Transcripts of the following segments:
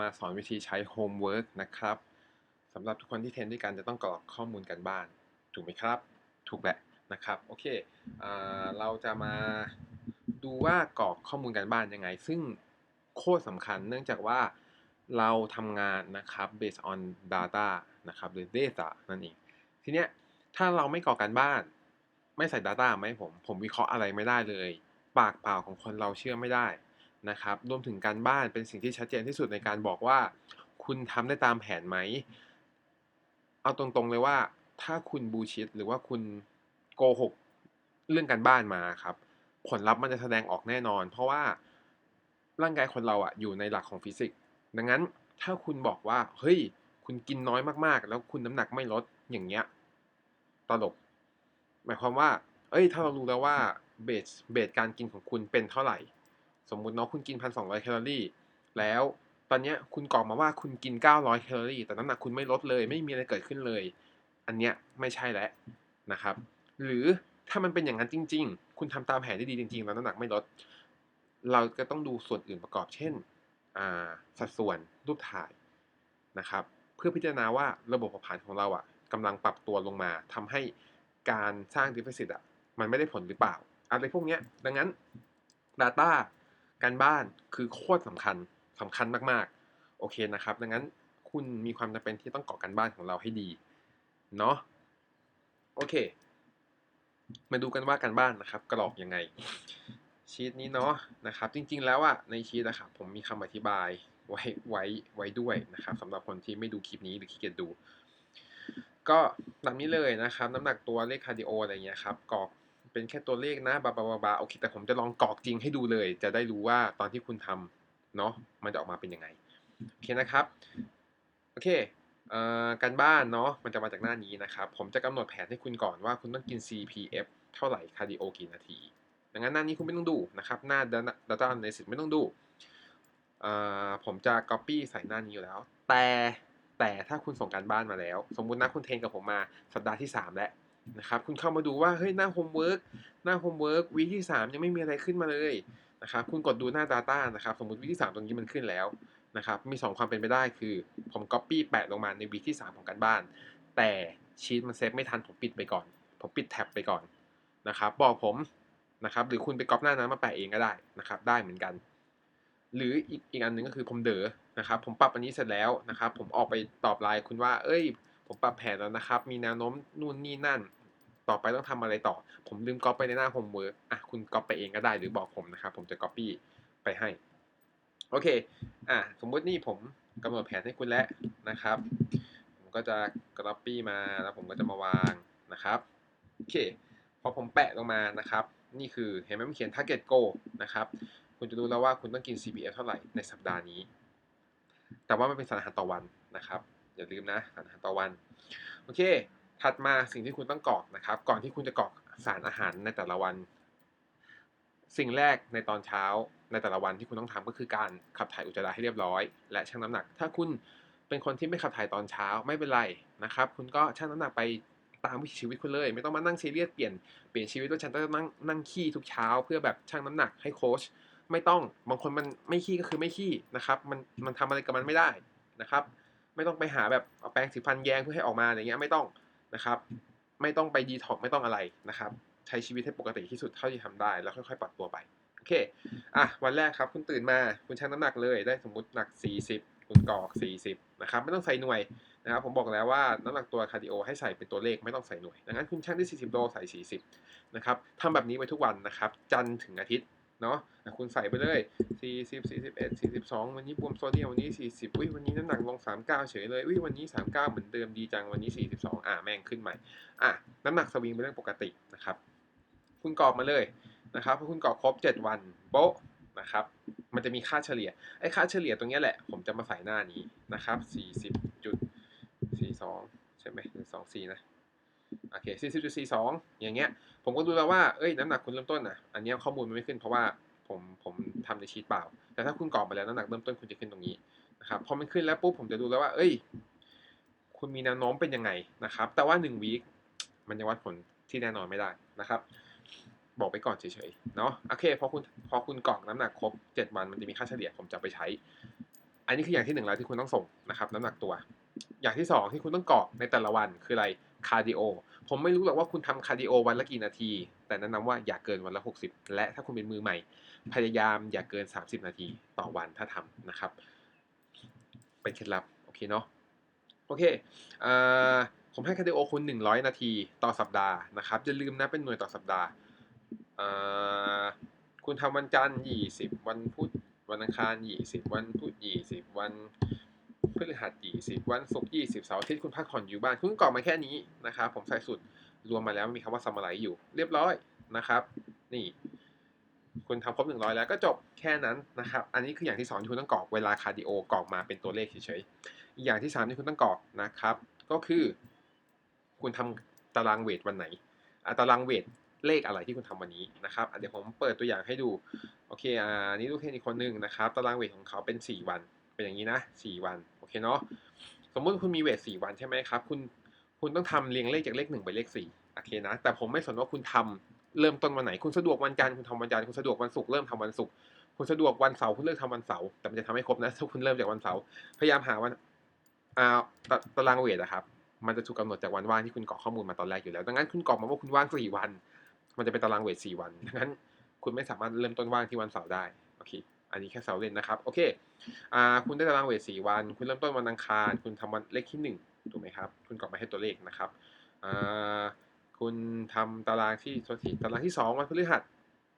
มาสอนวิธีใช้ Homework นะครับสำหรับทุกคนที่เทรนด้วยกันจะต้องกรอกข้อมูลกันบ้าน ถูกไหมครับ ถูกแหละนะครับโอเคอ่าเราจะมาดูว่ากรอกข้อมูลกันบ้านยังไง ซึ่งโคตรสำคัญเนื่องจากว่าเราทำงานนะครับ based on data นะครับหรือ data นั่นเอง ทีเนี้ยถ้าเราไม่กรอกการบ้าน ไม่ใส่ Data มาให้ผม ผมวิเคราะห์อะไรไม่ได้เลย ปากเปล่าของคนเราเชื่อไม่ได้ นะครับรวมถึงการบ้านเป็นสิ่งที่ชัดเจนที่สุดในการบอกว่า คุณทำได้ตามแผนไหม เอาตรงๆเลยว่าถ้าคุณบูชิดหรือว่าคุณโกหกเรื่องการบ้านมาครับ ผลลัพธ์มันจะแสดงออกแน่นอน เพราะว่าร่างกายคนเราอะอยู่ในหลักของฟิสิกส์ดังนั้นถ้าคุณบอกว่า เฮ้ย คุณกินน้อยมากๆ แล้วคุณน้ำหนักไม่ลดอย่างเงี้ยตลก หมายความว่า เอ้ย ถ้าเรารู้แล้วว่าเบสเบสการกินของคุณเป็นเท่าไหร่ สมมุติเนาะคุณกินพันสองร้อยแคลอรี่ แล้วตอนเนี้ยคุณกรอกมาว่าคุณกินเก้าร้อยแคลอรี่ แต่น้ำหนักคุณไม่ลดเลย ไม่มีอะไรเกิดขึ้นเลย อันเนี้ยไม่ใช่แล้วนะครับ หรือถ้ามันเป็นอย่างนั้นจริง ๆ คุณทำตามแผนได้ดีจริง ๆ แล้วน้ำหนักไม่ลด เราก็ต้องดูส่วนอื่นประกอบ เช่นอ่าสัดส่วนรูปถ่ายนะครับ เพื่อพิจารณาว่าระบบเผาผลาญของเราอะกำลังปรับตัวลงมาทำให้การสร้างดิฟเฟซิตอะมันไม่ได้ผลหรือเปล่า อะไรพวกเนี้ยดังนั้น Data การบ้านคือโคตรสำคัญสำคัญมากๆ โอเคนะครับ ดังนั้นคุณมีความจำเป็นที่ต้องกรอการบ้านของเราให้ดี เนาะโอเค มาดูกันว่าการบ้านนะครับ กรอกยังไง ชีตนี้เนาะนะครับ จริง ๆ แล้วอะในชีตนะครับผมมีคำอธิบายไว้ไว้ไว้ด้วยนะครับสำหรับคนที่ไม่ดูคลิปนี้หรือขี้เกียจดู ก็ตามนี้เลยนะครับ น้ำหนักตัวเลขคาร์ดิโออะไรเงี้ยครับกรอก เป็นแค่ตัวเลขนะบาบาบาบาโอเคแต่ผมจะลองกรอกจริงให้ดูเลย จะได้รู้ว่าตอนที่คุณทำเนาะมันจะออกมาเป็นยังไงโอเคนะครับโอเคเอ่อการบ้านเนาะมันจะมาจากหน้านี้นะครับ ผมจะกำหนดแผนให้คุณก่อนว่าคุณต้องกิน CPF เท่าไหร่คาร์ดิโอกี่นาทีดังนั้นหน้านี้คุณไม่ต้องดูนะครับหน้า Data Analysis ไม่ต้องดูผมจะ Copy ใส่หน้านี้อยู่แล้ว แต่แต่ถ้าคุณส่งการบ้านมาแล้ว สมมุตินะคุณเทรนกับผมมาสัปดาห์ที่ 3 แล้ว นะครับคุณเข้ามาดูว่าเฮ้ยหน้าโฮมเวิร์กหน้าโฮมเวิร์กวีที่ 3 ยังไม่มีอะไรขึ้นมาเลยนะครับคุณกดดูหน้า Data นะครับสมมติวีที่3ตรงนี้มันขึ้นแล้วนะครับมี 2 ความเป็นไปได้คือ ผม Copy แปะลงมาในวีที่ 3 ของการบ้าน แต่ชีตมันเซฟไม่ทันผมปิดไปก่อน ผมปิดแท็บไปก่อนนะครับบอกผมนะครับหรือคุณไปก๊อปหน้านั้นมาแปะเองก็ได้นะครับได้เหมือนกัน หรืออีกอีกอันหนึ่งก็คือผมเด๋อนะครับผมปรับอันนี้เสร็จแล้วนะครับผมออกไปตอบไลน์คุณว่า เอ้ย ผมปรับแผนแล้วนะครับ มีแนวโน้มนู่นนี่นั่น ต่อไปต้องทำอะไรต่อ ผมลืมก๊อปไปในหน้าโฮมเวิร์กอะคุณก๊อปไปเองก็ได้หรือบอกผมนะครับ ผมจะก๊อปปี้ไปให้ โอเค อะสมมุตินี่ผมกำหนดแผนให้คุณแล้วนะครับ ผมก็จะก๊อปปี้มาแล้วผมก็จะมาวางนะครับโอเคพอผมแปะลงมานะครับ นี่คือเห็นไหมมันเขียน target goal นะครับ คุณจะรู้แล้วว่าคุณต้องกิน CPF เท่าไหร่ในสัปดาห์นี้ แต่ว่ามันเป็นสารอาหารต่อวันนะครับ อย่าลืมนะสารอาหารต่อวัน โอเค ถัดมาสิ่งที่คุณต้องกรอกนะครับ ก่อนที่คุณจะกรอกสารอาหารในแต่ละวัน สิ่งแรกในตอนเช้าในแต่ละวันที่คุณต้องทำก็คือการขับถ่ายอุจจาระให้เรียบร้อย และชั่งน้ำหนัก ถ้าคุณเป็นคนที่ไม่ขับถ่ายตอนเช้าไม่เป็นไรนะครับ คุณก็ชั่งน้ำหนักไปตามวิถีชีวิตคุณเลย ไม่ต้องมานั่งซีเรียสเปลี่ยนเปลี่ยนชีวิตว่าฉันต้องนั่งนั่งขี้ทุกเช้า เพื่อแบบชั่งน้ำหนักให้โค้ชไม่ต้องบางคนมันไม่ขี้ก็คือไม่ขี้นะครับมันมันทำอะไรกับมันไม่ได้นะครับ ไม่ต้องไปหาแบบเอาแปรงสีฟันแยงเพื่อให้ออกมาอย่างเงี้ยไม่ต้อง นะครับ ไม่ต้องไปดีท็อกไม่ต้องอะไรนะครับ ใช้ชีวิตให้ปกติที่สุดเท่าที่ทำได้ แล้วค่อยๆปรับตัวไปโอเคอะวันแรกครับคุณตื่นมาคุณชั่งน้ำหนักเลยได้สมมุติหนัก 40 คุณกรอก 40นะครับไม่ต้องใส่หน่วยนะครับผมบอกแล้วว่าน้ำหนักตัวคาร์ดิโอให้ใส่เป็นตัวเลขไม่ต้องใส่หน่วยดังนั้นคุณชั่งได้ 40โลใส่ 40นะครับทำแบบนี้ไปทุกวันนะครับ จันทร์ถึงอาทิตย์ เนาะคุณใส่ไปเลย 40 41 42 วันนี้บวมโซเดียมวันนี้ 40 อุ้ยวันนี้น้ำหนักลง 39 เฉยเลย อุ้ยวันนี้ 39 เหมือนเดิมดีจัง วันนี้ 42 อ่าแม่งขึ้นใหม่ อะน้ำหนักสวิงเป็นเรื่องปกตินะครับ คุณกรอกมาเลยนะครับพอคุณกรอกครบ 7 วันโป๊ะนะครับ มันจะมีค่าเฉลี่ย ไอ้ค่าเฉลี่ยตรงนี้แหละ ผมจะมาใส่หน้านี้นะครับ 40จุด42 ใช่ไหมหรือ24 นะ โอเค40.42 อย่างเงี้ย ผมก็ดูแล้วว่า เอ้ย น้ำหนักคุณเริ่มต้นนะอันนี้ข้อมูลมันไม่ขึ้นเพราะว่าผมผมทำในชีตเปล่า แต่ถ้าคุณกรอกไปแล้วน้ำหนักเริ่มต้นคุณจะขึ้นตรงนี้นะครับ พอมันขึ้นแล้วปุ๊บผมจะดูแล้วว่า เอ้ย คุณมีแนวโน้มเป็นยังไงนะครับ แต่ว่า1วีคมันยังวัดผลที่แน่นอนไม่ได้นะครับ บอกไปก่อนเฉยๆ เนาะโอเค พอคุณพอคุณกรอกน้ำหนักครบ 7 วัน มันจะมีค่าเฉลี่ยผมจะไปใช้ อันนี้คืออย่างที่หนึ่งแล้วที่คุณต้องส่งนะครับ น้ำหนักตัว อย่างที่สองที่คุณต้องกรอกในแต่ละวันคืออะไร คาร์ดิโอผมไม่รู้หรอกว่าคุณทำคาร์ดิโอวันละกี่นาที แต่แนะนำว่าอย่าเกินวันละ 60 และถ้าคุณเป็นมือใหม่ พยายามอย่าเกิน 30 นาทีต่อวันถ้าทำนะครับ เป็นเคล็ดลับ โอเคเนาะโอเคอ่าผมให้คาร์ดิโอคุณ 100 นาทีต่อสัปดาห์นะครับอย่าลืมนะเป็นหน่วยต่อสัปดาห์อ่าคุณทำวันจันทร์ 20 วันพุธวันอังคาร 20 วันพุธ 20 วัน พฤหัส20วันศุกร์20เสาร์อาทิตย์คุณพักผ่อนอยู่บ้าน คุณกรอกมาแค่นี้นะครับผมใส่สุดรวมมาแล้วมีคำว่าซัมมาไรอยู่เรียบร้อยนะครับ นี่ คุณทำครบ 100 แล้วก็จบแค่นั้นนะครับ อันนี้คืออย่างที่สองที่คุณต้องกรอกเวลาคาร์ดิโอกรอกมาเป็นตัวเลขเฉยๆอีกอย่างที่สามที่คุณต้องกรอกนะครับ ก็คือ คุณทำตารางเวทวันไหนอะตารางเวทเลขอะไรที่คุณทำวันนี้นะครับเดี๋ยวผมเปิดตัวอย่างให้ดู โอเคอ่านี่ลูกเทนอีกคนหนึ่งนะครับ ตารางเวทของเขาเป็น 4 วัน เป็นอย่างนี้นะ4วันโอเคเนาะสมมุติคุณมีเวท4วันใช่ไหมครับคุณคุณต้องทำเรียงเลขจากเลข1ไปเลข4โอเคนะ แต่ผมไม่สนว่าคุณทำเริ่มต้นวันไหน คุณสะดวกวันจันทร์คุณทำวันจันทร์คุณสะดวกวันศุกร์เริ่มทำวันศุกร์คุณสะดวกวันเสาร์คุณเลิกทำวันเสาร์แต่มันจะทำให้ครบนะถ้าคุณเริ่มจากวันเสาร์พยายามหาวันอ่าตตารางเวทอะครับ มันจะถูกกำหนดจากวันว่างที่คุณกรอกข้อมูลมาตอนแรกอยู่แล้วดังนั้นคุณกรอกมาว่าคุณว่าง4วัน มันจะเป็นตารางเวท4วันดังนั้น คุณไม่สามารถเริ่มต้นว่างที่วันเสาร์ได้โอเค อันนี้แค่เสาเล่นนะครับ โอเคอ่าคุณได้ตารางเวท4วัน คุณเริ่มต้นวันอังคาร คุณทำวันเลขที่1ถูกไหมครับ คุณกรอกมาให้ตัวเลขนะครับอ่าคุณทำตารางที่ทษทีตารางที่2วันพฤหัส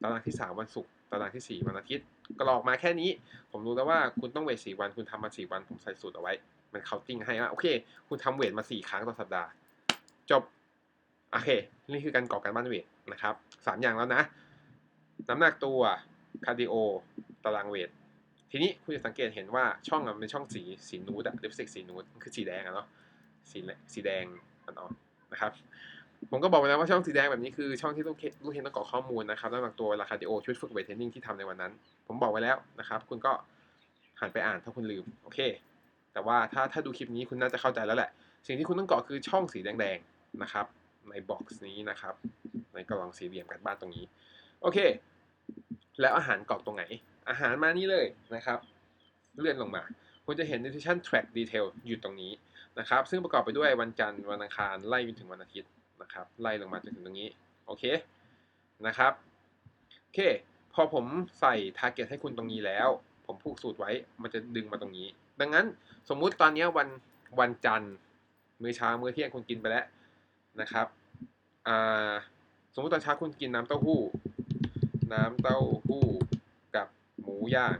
ตารางที่3วันศุกร์ตารางที่4วันอาทิตย์กรอกมาแค่นี้ ผมรู้แล้วว่าคุณต้องเวท4วัน คุณทำมา4วัน ผมใส่สูตรเอาไว้ มันเคาน์ติ้งให้ว่าโอเค คุณทำเวทมา4ครั้งต่อสัปดาห์ จบ โอเค นี่คือการกรอกการบ้านเวทนะครับสามอย่างแล้วนะ น้ำหนักตัว คาร์ดิโอตารางเวท ทีนี้คุณจะสังเกตเห็นว่าช่องมันเป็นช่องสีสีนูดอะลิปสติกสีนูดคือสีแดงอะเนาะสีสีแดงอ่อนๆนะครับผมก็บอกไปแล้วว่าช่องสีแดงแบบนี้คือช่องที่ลูกเลูกเห็นต้องกรอกข้อมูลนะครับน้ำหนักตัวเวลาคาร์ดิโอชุดฝึกเวทเทรนนิ่งที่ทำในวันนั้น ผมบอกไว้แล้วนะครับ คุณก็หันไปอ่านถ้าคุณลืมโอเค แต่ว่าถ้าถ้าดูคลิปนี้คุณน่าจะเข้าใจแล้วแหละ สิ่งที่คุณต้องกรอกคือช่องสีแดงๆนะครับ ในบ็อกซ์นี้นะครับ ในกล่องสี่เหลี่ยมกันบ้านตรงนี้ โอเค แล้วอาหารกรอกตรงไหน อาหารมานี่เลยนะครับ เลื่อนลงมา คุณจะเห็น nutrition track detail อยู่ตรงนี้นะครับ ซึ่งประกอบไปด้วยวันจันทร์วันอังคารไล่ไปถึงวันอาทิตย์นะครับ ไล่ลงมาจนถึงตรงนี้ โอเคนะครับโอเค พอผมใส่ target ให้คุณตรงนี้แล้ว ผมผูกสูตรไว้มันจะดึงมาตรงนี้ ดังนั้นสมมุติตอนนี้วันวันจันทร์มื้อเช้ามื้อเที่ยงคุณกินไปแล้วนะครับสมมติตอนเช้าคุณกินน้ำเต้าหู้ น้ำเต้าหู้กับหมูย่าง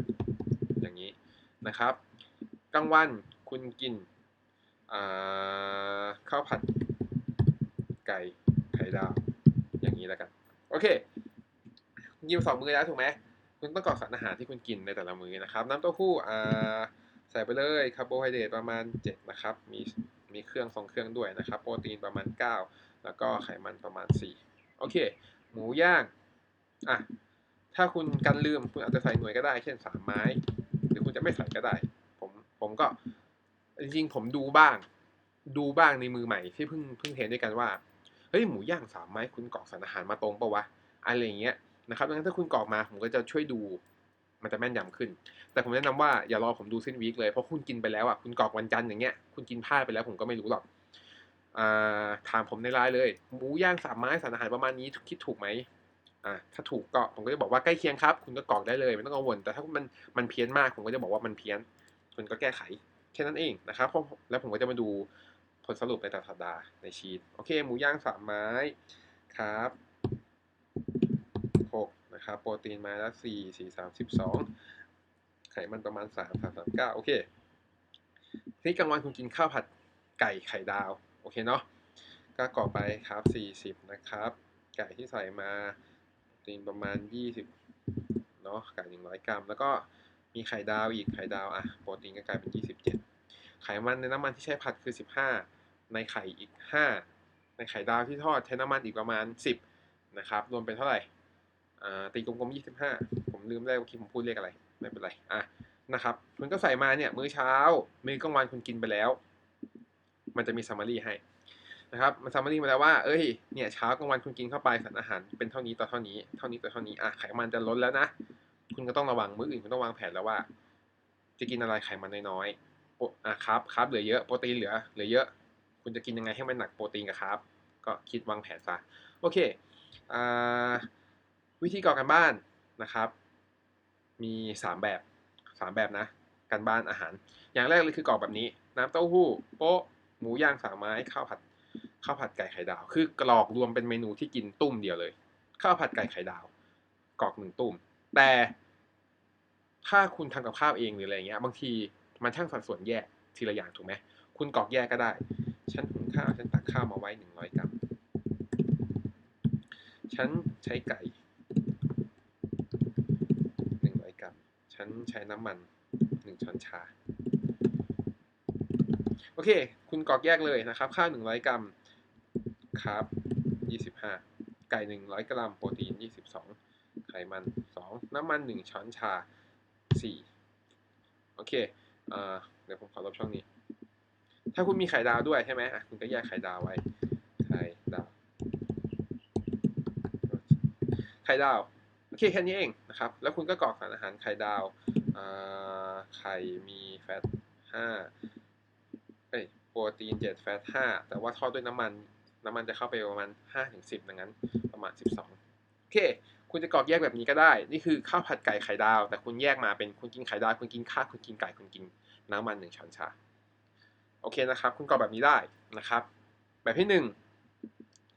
อย่างนี้นะครับกลางวันคุณกินข้าวผัดไก่ไข่ดาวอย่างนี้แล้วกัน โอเคกินสองมือแล้วถูกไหมคุณต้องกรอกสารอาหารที่คุณกินในแต่ละมื้อนะครับ น้ำเต้าหู้ใส่ไปเลยคาร์โบไฮเดรตประมาณ 7 นะครับ มีมีเครื่องสองเครื่องด้วยนะครับ โปรตีนประมาณ 9 แล้วก็ไขมันประมาณ 4 โอเค หมูย่าง อะถ้าคุณกันลืมคุณอาจจะใส่หน่วยก็ได้ เช่น3ไม้ หรือคุณจะไม่ใส่ก็ได้ ผมผมก็ จริงๆผมดูบ้าง ดูบ้างในมือใหม่ที่เพิ่งเพิ่งเห็นด้วยกันว่าเฮ้ยหมูย่างสามไม้คุณกรอกสารอาหารมาตรงปะวะอะไรอย่างเงี้ยนะครับดังนั้นถ้าคุณกรอกมาผมก็จะช่วยดู มันจะแม่นยำขึ้น แต่ผมแนะนำว่าอย่ารอผมดูสิ้นวีคเลยเพราะคุณกินไปแล้วอะคุณกรอกวันจันทร์อย่างเงี้ยคุณกินพลาดไปแล้วผมก็ไม่รู้หรอกถามผมในไลน์เลย หมูย่างสามไม้สารอาหารประมาณนี้คิดถูกไหม อ่าถ้าถูกก็ผมก็จะบอกว่าใกล้เคียงครับ คุณก็กรอกได้เลยไม่ต้องกังวล แต่ถ้ามันมันเพี้ยนมาก ผมก็จะบอกว่ามันเพี้ยน คุณก็แก้ไขแค่นั้นเองนะครับแล้วผมก็จะมาดูผลสรุปในแต่สัปดาห์ในชีตโอเค หมูย่างสามไม้ครับหกนะครับโปรตีนมาแล้วสี่สี่สามสิบสองไขมันประมาณสามสามสามเก้าโอเคที่กลางวันคุณกินข้าวผัดไก่ไข่ดาว โอเคเนาะก็กรอกไปครับสี่สิบนะครับ ไก่ที่ใส่มา ตีนประมาณยี่สิบเนาะไก่หนึ่งร้อยกรัม แล้วก็มีไข่ดาวอีกไข่ดาวอะโปรตีนก็กลายเป็นยี่สิบเจ็ดไขมันในน้ำมันที่ใช้ผัดคือสิบห้าในไข่อีกห้าในไข่ดาวที่ทอดใช้น้ำมันอีกประมาณสิบนะครับรวมเป็นเท่าไหร่อ่าตีกลมๆยี่สิบห้าผมลืมได้ว่าคิดผมพูดเลขอะไร ไม่เป็นไรอะนะครับคุณก็ใส่มาเนี่ยมื้อเช้า มื้อกลางวันคุณกินไปแล้ว มันจะมีซัมมารีให้ นะครับ มันซัมมารีมาแล้วว่า เอ้ย เนี่ยเช้ากลางวันคุณกินเข้าไปสารอาหารเป็นเท่านี้ต่อเท่านี้ เท่านี้ต่อเท่านี้ อะไขมันจะลดแล้วนะ คุณก็ต้องระวังมื้ออื่นคุณต้องวางแผนแล้วว่า จะกินอะไรไขมันน้อยๆอะครับครับเหลือเยอะ โปรตีนเหลือ เหลือเยอะ คุณจะกินยังไงให้มันหนักโปรตีนกับครับ ก็คิดวางแผนซะ โอเค อ่า วิธีก่อการบ้านนะครับ มี 3 แบบ 3 แบบนะ การบ้านอาหาร อย่างแรกเลยคือกรอกแบบนี้ น้ำเต้าหู้ โป๊ะ หมูย่างสามไม้ ข้าวผัด ข้าวผัดไก่ไข่ดาว คือกรอกรวมเป็นเมนูที่กินตุ้มเดียวเลย ข้าวผัดไก่ไข่ดาวกรอกหนึ่งตุ้ม แต่ถ้าคุณทำกับข้าวเองหรืออะไรเงี้ย บางทีมันช่างสัดส่วนแยกทีละอย่างถูกไหมคุณกรอกแยกก็ได้ ฉันหุงข้าวฉันตักข้าวมาไว้หนึ่งร้อยกรัม ฉันใช้ไก่หนึ่งร้อยกรัม ฉันใช้น้ำมันหนึ่งช้อนชา โอเค คุณกรอกแยกเลยนะครับ ข้าวหนึ่งร้อยกรัม ครับยี่สิบห้าไก่หนึ่งร้อยกรัม โปรตีนยี่สิบองไขมันสองน้ำมันหนึ่งช้อนชาสี่โอเคเอเดี๋ยวผมขอลบช่องนี้ ถ้าคุณมีไข่ดาวด้วยใช่ไหมอะคุณก็แยกไข่ดาวไว้ ไข่ดาว ไข่ดาว โอเคแค่นี้เองนะครับ แล้วคุณก็กรอกสารอาหารไข่ดาว ไข่มีแฟตห้าเอ้ย โปรตีนเจ็ดแฟตห้าแต่ว่าทอดด้วยน้ำมัน น้ำมันจะเข้าไปประมาณห้าถึงสิบดังนั้น ประมาณสิบสองโอเค คุณจะกรอกแยกแบบนี้ก็ได้ นี่คือข้าวผัดไก่ไข่ดาว แต่คุณแยกมาเป็นคุณกินไข่ดาวคุณกินข้าวคุณกินไก่คุณกินน้ำมันหนึ่งช้อนชาโอเคนะครับ คุณกรอกแบบนี้ได้นะครับ แบบที่หนึ่ง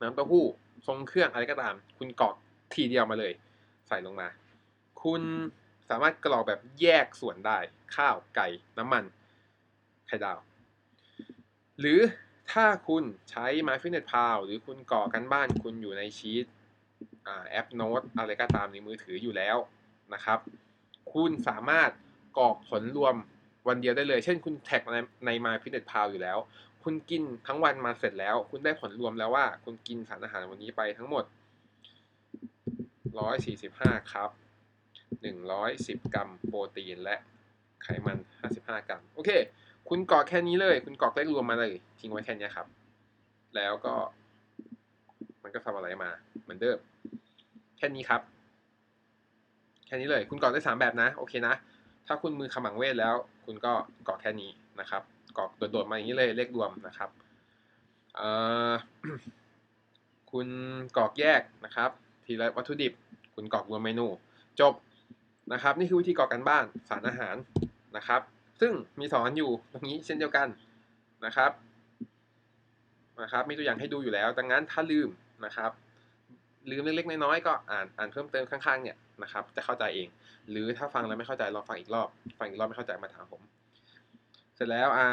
น้ำเต้าหู้ทรงเครื่องอะไรก็ตาม คุณกรอกทีเดียวมาเลย ใส่ลงมา คุณสามารถกรอกแบบแยกส่วนได้ ข้าวไก่น้ำมันไข่ดาว หรือ ถ้าคุณใช้ MyFitnessPal หรือคุณก่อกันบ้านคุณอยู่ในชีตแอปโน้ตอะไรก็ตามในมือถืออยู่แล้วนะครับ คุณสามารถกรอกผลรวมวันเดียวได้เลย เช่นคุณแท็กในใน MyFitnessPal อยู่แล้ว คุณกินทั้งวันมาเสร็จแล้ว คุณได้ผลรวมแล้วว่า คุณกินสารอาหารวันนี้ไปทั้งหมด 145 ครับ 110 กรัมโปรตีนและไขมัน 55 กรัม โอเค คุณกรอกแค่นี้เลย คุณกรอกเลขรวมมาเลย ทิ้งไว้แค่นี้ครับ แล้วก็ มันก็ทำอะไรมา เหมือนเดิม แค่นี้ครับ แค่นี้เลย คุณกรอกได้3แบบนะ โอเคนะ ถ้าคุณมือขมังเวทแล้ว คุณก็กรอกแค่นี้นะครับ กรอกโดดๆมาอย่างนี้เลย เลขรวมนะครับคุณกรอกแยกนะครับ ทีละวัตถุดิบ คุณกรอกรวมเมนู จบนะครับ นี่คือวิธีกรอกกันบ้านสารอาหารนะครับ ซึ่งมีสอนอยู่ตรงนี้เช่นเดียวกันนะครับนะครับมีตัวอย่างให้ดูอยู่แล้ว ดังนั้นถ้าลืมนะครับ ลืมเล็กๆน้อยๆก็อ่านอ่านเพิ่มเติมข้างๆเนี่ยนะครับจะเข้าใจเอง หรือถ้าฟังแล้วไม่เข้าใจลองฟังอีกรอบ ฟังอีกรอบไม่เข้าใจมาถามผม เสร็จแล้วอ่า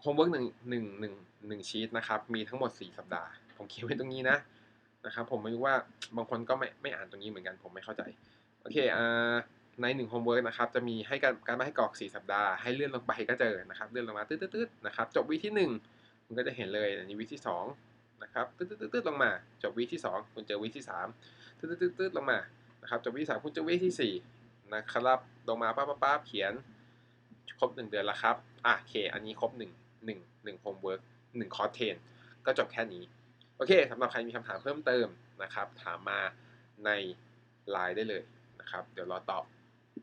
โฮมเวิร์กหนึ่งหนึ่งหนึ่งหนึ่งชีตนะครับมีทั้งหมด 4 สัปดาห์ ผมเขียนไว้ตรงนี้นะนะครับ ผมไม่รู้ว่าบางคนก็ไม่ไม่อ่านตรงนี้เหมือนกัน ผมไม่เข้าใจ โอเคอ่า ในหนึ่งโฮมเวิร์กนะครับจะมีให้การการมาให้กรอก 4 สัปดาห์ให้เลื่อนลงไปก็เจอนะครับเลื่อนลงมาตืดๆนะครับจบวิที่ 1 คุณก็จะเห็นเลยอันนี้วิที่2นะครับตืดๆลงมา จบวิที่ 2 คุณเจอวิที่ 3ตืดๆลงมานะครับจบวิที่3คุณเจอวิที่4นะครับลงมาปั๊บปั๊บเขียนครบ 1 เดือนแล้วครับอะโอเค อันนี้ครบ 1 1 1โฮมเวิร์ก1คอร์สเทนก็จบแค่นี้โอเคสำหรับใครมีคำถามเพิ่มเติมนะครับ ถามมาในไลน์ได้เลยนะครับ เดี๋ยวรอตอบ